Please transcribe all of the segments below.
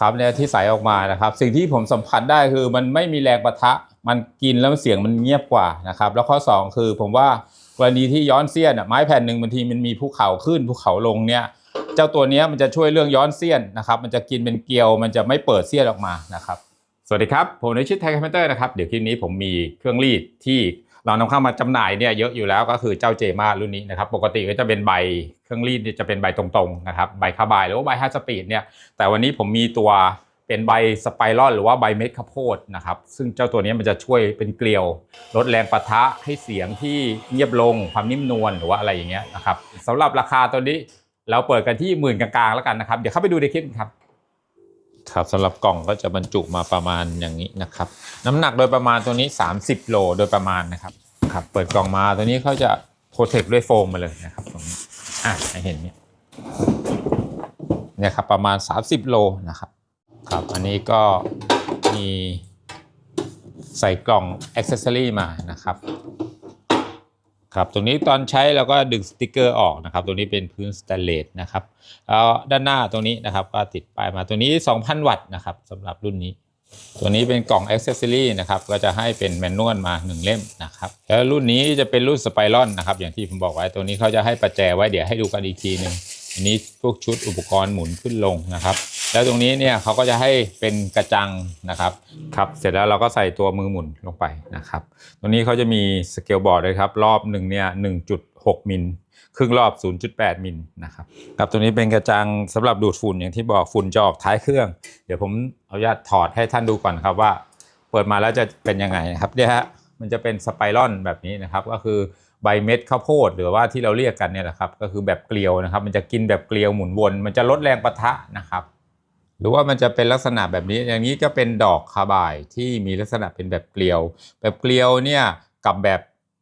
ครับเนี่ยที่ใสออกมานะครับ สิ่งที่ผมสัมผัสได้คือมันไม่มีแรงประทะ มันกินแล้วเสียงมันเงียบกว่านะครับ แล้วข้อสองคือผมว่ากรณีที่ย้อนเสี้ยนอะไม้แผ่นหนึ่งบางทีมันมีภูเขาขึ้นภูเขาลงเนี่ยเจ้าตัวนี้มันจะช่วยเรื่องย้อนเสี้ยนนะครับ มันจะกินเป็นเกลียว มันจะไม่เปิดเสี้ยนออกมานะครับ สวัสดีครับ ผมในชิดไทยคอมพิวเตอร์นะครับ เดี๋ยวคลิปนี้ผมมีเครื่องรีดที่ เรานำเข้ามาจำหน่ายเนี่ยเยอะอยู่แล้วก็คือเจ้าเจมารุ่นนี้นะครับ ปกติก็จะเป็นใบเครื่องรีดจะเป็นใบตรงๆนะครับใบคาบายหรือว่าใบฮัสสปีดเนี่ยแต่วันนี้ผมมีตัวเป็นใบสไปรอนหรือว่าใบเม็ดข้าวโพดนะครับซึ่งเจ้าตัวนี้มันจะช่วยเป็นเกลียว ลดแรงปะทะให้เสียงที่เงียบลงความนิ่มนวลหรือว่าอะไรอย่างเงี้ยนะครับสำหรับราคาตัวนี้เราเปิดกันที่หมื่นกลางๆแล้วกันนะครับ เดี๋ยวเข้าไปดูในคลิปครับ ครับสำหรับกล่องก็จะบรรจุมาประมาณอย่างนี้นะครับ น้ำหนักโดยประมาณตัวนี้ 30 โลโดยประมาณนะครับครับ เปิดกล่องมาตัวนี้เขาจะโปรเทคด้วยโฟมมาเลยนะครับตรงนี้อะให้เห็นเนี่ยเนี่ยครับประมาณ 30 โลนะครับครับ อันนี้ก็มีใส่กล่องอ็อกเซสซอรี่มานะครับ ครับตรงนี้ตอนใช้เราก็ดึงสติกเกอร์ออกนะครับตรงนี้เป็นพื้นสแตนเลสนะครับแล้วด้านหน้าตรงนี้นะครับก็ติดป้ายมาตัวนี้ 2,000 วัตต์นะครับสำหรับรุ่นนี้ ตัวนี้เป็นกล่อง Accessory นะครับก็จะให้เป็นแมนนวลมา 1 เล่มนะครับแล้วรุ่นนี้จะเป็นรุ่นสไปรอนนะครับอย่างที่ผมบอกไว้ตัวนี้เขาจะให้ประแจไว้เดี๋ยวให้ดูกันอีกทีหนึ่งอันนี้พวกชุดอุปกรณ์หมุนขึ้นลงนะครับ แล้วตรงนี้เนี่ยเขาก็จะให้เป็นกระจังนะครับครับเสร็จแล้วเราก็ใส่ตัวมือหมุนลงไปนะครับตัวนี้เขาจะมีสเกลบอร์ดเลยครับรอบหนึ่งเนี่ย1.6มิลครึ่งรอบ 0.8 มิลนะครับครับตัวนี้เป็นกระจังสำหรับดูดฝุ่นอย่างที่บอกฝุ่นจะออกท้ายเครื่อง เดี๋ยวผมเอาญาตถอดให้ท่านดูก่อนครับว่า เปิดมาแล้วจะเป็นยังไงครับเนี่ยฮะมันจะเป็นสไปรอนแบบนี้นะครับ ก็คือใบเม็ดข้าวโพดหรือว่าที่เราเรียกกันเนี่ยแหละครับ ก็คือแบบเกลียวนะครับ มันจะกินแบบเกลียวหมุนวน มันจะลดแรงปะทะนะครับ หรือว่ามันจะเป็นลักษณะแบบนี้ อย่างนี้ก็เป็นดอกคาบายที่มีลักษณะเป็นแบบเกลียว แบบเกลียวเนี่ยกับแบบ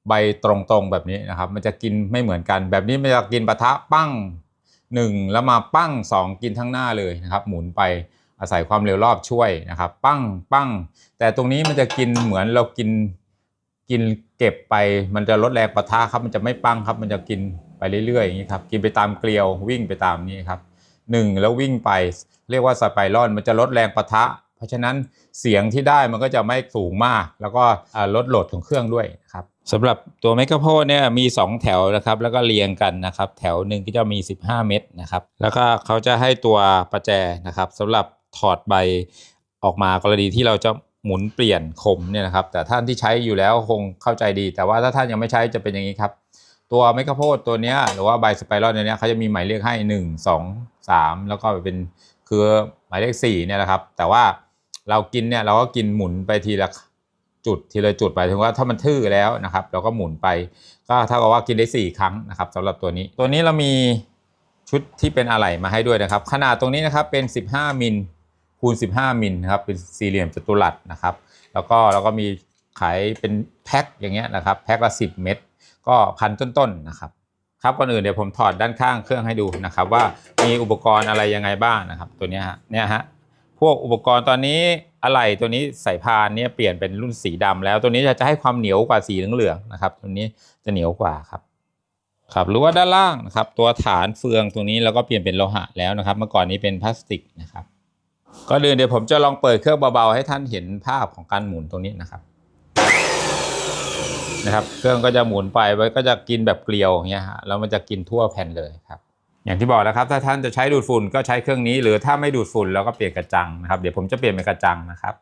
ใบตรงๆแบบนี้นะครับ มันจะกินไม่เหมือนกัน แบบนี้มันจะกินปะทะปั้งหนึ่งแล้วมาปั้งสองกินทั้งหน้าเลยนะครับ หมุนไปอาศัยความเร็วรอบช่วยนะครับ ปั้งปั้ง แต่ตรงนี้มันจะกินเหมือนเรากินกินเก็บไป มันจะลดแรงปะทะครับ มันจะไม่ปั้งครับ มันจะกินไปเรื่อยๆอย่างนี้ครับ กินไปตามเกลียววิ่งไปตามนี้ครับหนึ่งแล้ววิ่งไป เรียกว่าสไปรอนมันจะลดแรงประทะ เพราะฉะนั้นเสียงที่ได้มันก็จะไม่สูงมาก แล้วก็ลดโหลดของเครื่องด้วยครับสำหรับตัวไมโครโฟนเนี่ยมี 2 แถวนะครับ แล้วก็เรียงกันนะครับ แถวหนึ่งก็จะมี 15 เม็ดนะครับ แล้วก็เขาจะให้ตัวประแจนะครับสำหรับถอดใบออกมากรณีที่เราจะหมุนเปลี่ยนคมเนี่ยนะครับ แต่ท่านที่ใช้อยู่แล้วคงเข้าใจดี แต่ว่าถ้าท่านยังไม่ใช้จะเป็นอย่างนี้ครับ ตัวไมโครโฟนตัวเนี้ยหรือว่าใบสไปรอนตัวเนี้ยเขาจะมีหมายเลขให้ 1 2 3 แล้วก็เป็น คือหมายเลข4เนี่ยนะครับ แต่ว่าเรากินเนี่ยเราก็กินหมุนไปทีละจุดทีละจุดไปถึงว่าถ้ามันทื่อแล้วนะครับ เราก็หมุนไปก็เท่ากับว่ากินได้ 4 ครั้งนะครับสำหรับตัวนี้ ตัวนี้เรามีชุดที่เป็นอะไหล่มาให้ด้วยนะครับ ขนาดตรงนี้นะครับเป็น 15มิลคูณ15มิลนะครับเป็นสี่เหลี่ยมจัตุรัสนะครับ แล้วก็เราก็มีขายเป็นแพ็คอย่างเงี้ยนะครับ แพ็คละ10 เม็ดก็พันต้นๆนะครับ ครับก่อนอื่นเดี๋ยวผมถอดด้านข้างเครื่องให้ดูนะครับว่ามีอุปกรณ์อะไรยังไงบ้างนะครับ ตัวนี้ฮะเนี่ยฮะพวกอุปกรณ์ตอนนี้อะไรตัวนี้สายพานเนี่ยเปลี่ยนเป็นรุ่นสีดำแล้วตัวนี้จะจะให้ความเหนียวกว่าสีเหลืองๆนะครับ ตัวนี้จะเหนียวกว่าครับครับหรือว่าด้านล่างนะครับ ตัวฐานเฟืองตรงนี้เราก็เปลี่ยนเป็นโลหะแล้วนะครับ เมื่อก่อนนี้เป็นพลาสติกนะครับก็เดินเดี๋ยวผมจะลองเปิดเครื่องเบาๆให้ท่านเห็นภาพของการหมุนตรงนี้นะครับ นะครับ เครื่องก็จะหมุนไปไว้ก็จะกินแบบเกลียวอย่างเงี้ยฮะแล้วมันจะกินทั่วแผ่นเลยครับ อย่างที่บอกแล้วครับถ้าท่านจะใช้ดูดฝุ่นก็ใช้เครื่องนี้ หรือถ้าไม่ดูดฝุ่นเราก็เปลี่ยนกระจังนะครับเดี๋ยวผมจะเปลี่ยนเป็นกระจังนะครับ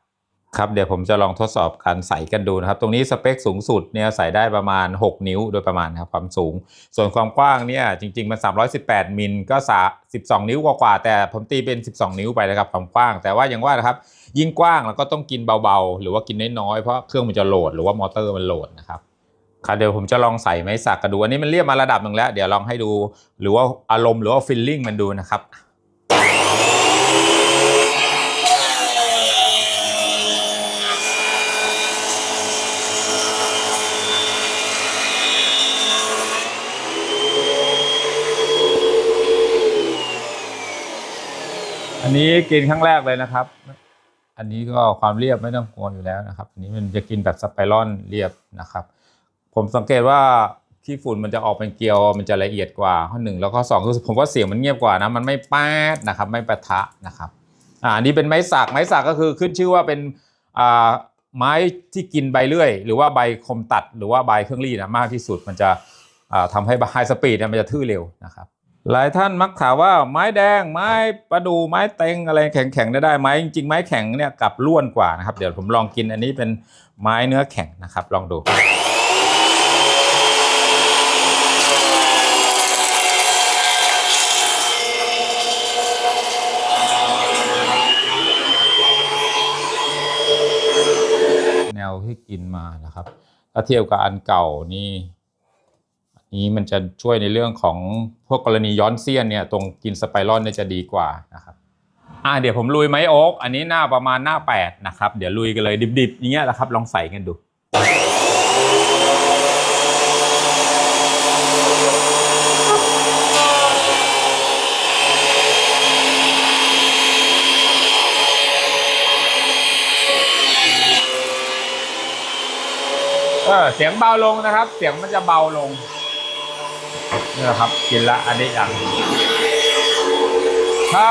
ครับเดี๋ยวผมจะลองทดสอบการใส่กันดูนะครับ ตรงนี้สเปคสูงสุดเนี่ยใส่ได้ประมาณ 6 นิ้วโดยประมาณครับความสูง ส่วนความกว้างเนี่ยจริง ๆ มัน 318 มิลก็สา12 นิ้วกว่าๆแต่ผมตีเป็น 12 นิ้วไปนะครับความกว้าง แต่ว่าอย่างว่านะครับ ยิ่งกว้างเราก็ต้องกินเบาๆ หรือว่ากินน้อยๆเพราะเครื่องมันจะโหลดหรือว่ามอเตอร์มันโหลดนะครับ ครับเดี๋ยวผมจะลองใส่ไม้สักกันดูอันนี้มันเรียบมาระดับหนึ่งแล้ว เดี๋ยวลองให้ดูหรือว่าอารมณ์หรือว่าฟิลลิ่งมันดูนะครับอันนี้กินครั้งแรกเลยนะครับ อันนี้ก็ความเรียบไม่ต้องกลัวอยู่แล้วนะครับ อันนี้มันจะกินแบบสไปรอนเรียบนะครับ ผมสังเกตว่าขี้ฝุ่นมันจะออกเป็นเกลียวมันจะละเอียดกว่าข้อหนึ่งแล้วก็สองคือผมว่าเสียงมันเงียบกว่านะมันไม่แป๊ดนะครับไม่ปะทะนะครับอ่านี้เป็นไม้สักไม้สักก็คือขึ้นชื่อว่าเป็นอ่าไม้ที่กินใบเลื่อย หรือว่าใบคมตัด หรือว่าใบเครื่องรีดนะมากที่สุดมันจะอ่าทำให้ไฮสปีดเนี่ยมันจะทื่อเร็วนะครับหลายท่านมักถามว่าไม้แดงไม้ประดูไม้เต็งอะไรแข็งๆได้ได้ไหมจริงๆไม้แข็งเนี่ยกลับล้วนกว่านะครับ เดี๋ยวผมลองกินอันนี้เป็นไม้เนื้อแข็งนะครับ ลองดู ที่กินมานะครับ ถ้าเทียบกับอันเก่านี่อันนี้มันจะช่วยในเรื่องของพวกกรณีย้อนเซียนเนี่ยตรงกินสไปรอนเนี่ยจะดีกว่านะครับอ่าเดี๋ยวผมลุยไม้โอ๊กอันนี้หน้าประมาณหน้า8นะครับเดี๋ยวลุยกันเลยดิบๆอย่างเงี้ยแหละครับลองใส่กันดู อเสียงเบาลงนะครับ เสียงมันจะเบาลงนี่แหละครับ กินละอันนี้อย่างถ้า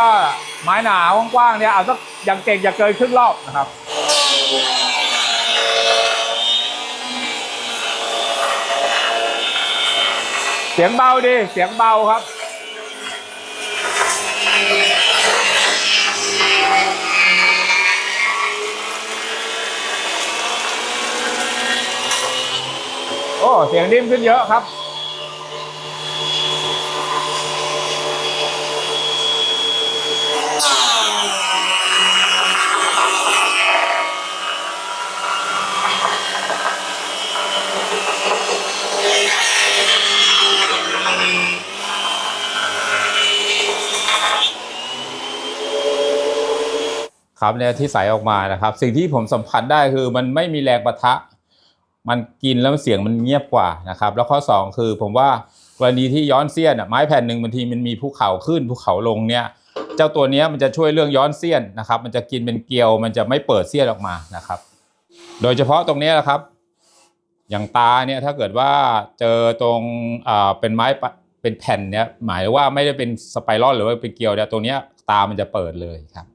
ไม้หนากว้างๆเนี่ยเอาสักอย่างเก่งอย่าเกินครึ่งรอบนะครับเสียงเบาดี เสียงเบาครับ เสียงนิ่มขึ้นเยอะครับ ครับเนี่ยที่ใสออกมานะครับ สิ่งที่ผมสัมผัสได้คือมันไม่มีแรงประทะ มันกินแล้วเสียงมันเงียบกว่านะครับ แล้วข้อ 2 คือผมว่ากรณีที่ย้อนเสี้ยนอะไม้แผ่นหนึ่งบางทีมันมีภูเขาขึ้นภูเขาลงเนี่ยเจ้าตัวนี้มันจะช่วยเรื่องย้อนเสี้ยนนะครับ มันจะกินเป็นเกลียว มันจะไม่เปิดเสี้ยนออกมานะครับ โดยเฉพาะตรงนี้ยนะครับ อย่างตาเนี่ยถ้าเกิดว่าเจอตรงอ่าเป็นไม้เป็นแผ่นเนี่ยหมายว่าไม่ได้เป็นสไปรัลหรือว่าเป็นเกลียวเนี่ยตรงเนี้ยตามันจะเปิดเลยครับ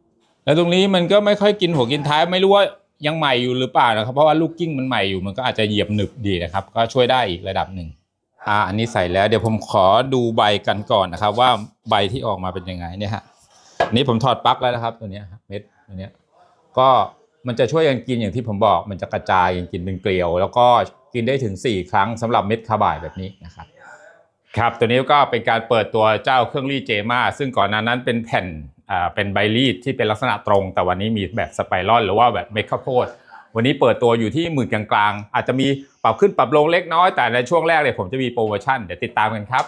แล้วตรงนี้มันก็ไม่ค่อยกินหัวกินท้ายไม่รู้ว่า ยังใหม่อยู่หรือเปล่านะครับ เพราะว่าลูกกิ้งมันใหม่อยู่มันก็อาจจะเหยียบหนึบดีนะครับ ก็ช่วยได้อีกระดับหนึ่งอ่าอันนี้ใส่แล้วเดี๋ยวผมขอดูใบกันก่อนนะครับ ว่าใบที่ออกมาเป็นยังไงเนี่ยฮะนนี้ผมถอดปลั๊กแล้วนะครับ ตัวนี้เม็ดตัวนี้ก็มันจะช่วยกันกินอย่างที่ผมบอกมันจะกระจายกันกินเป็นเกลียว แล้วก็กินได้ถึง 4 ครั้งสำหรับเม็ดคาร์บายแบบนี้นะครับครับตัวนี้ก็เป็นการเปิดตัวเจ้าเครื่องรีเจมาซึ่งก่อนหน้านั้นเป็นแผ่น เป็นใบรีดที่เป็นลักษณะตรง แต่วันนี้มีแบบสไปรอลหรือว่าแบบเม็ดข้าวโพดวันนี้เปิดตัวอยู่ที่หมื่นกลางๆ อาจจะมีปรับขึ้นปรับลงเล็กน้อยแต่ในช่วงแรกเลยผมจะมีโปรโมชั่นเดี๋ยวติดตามกันครับ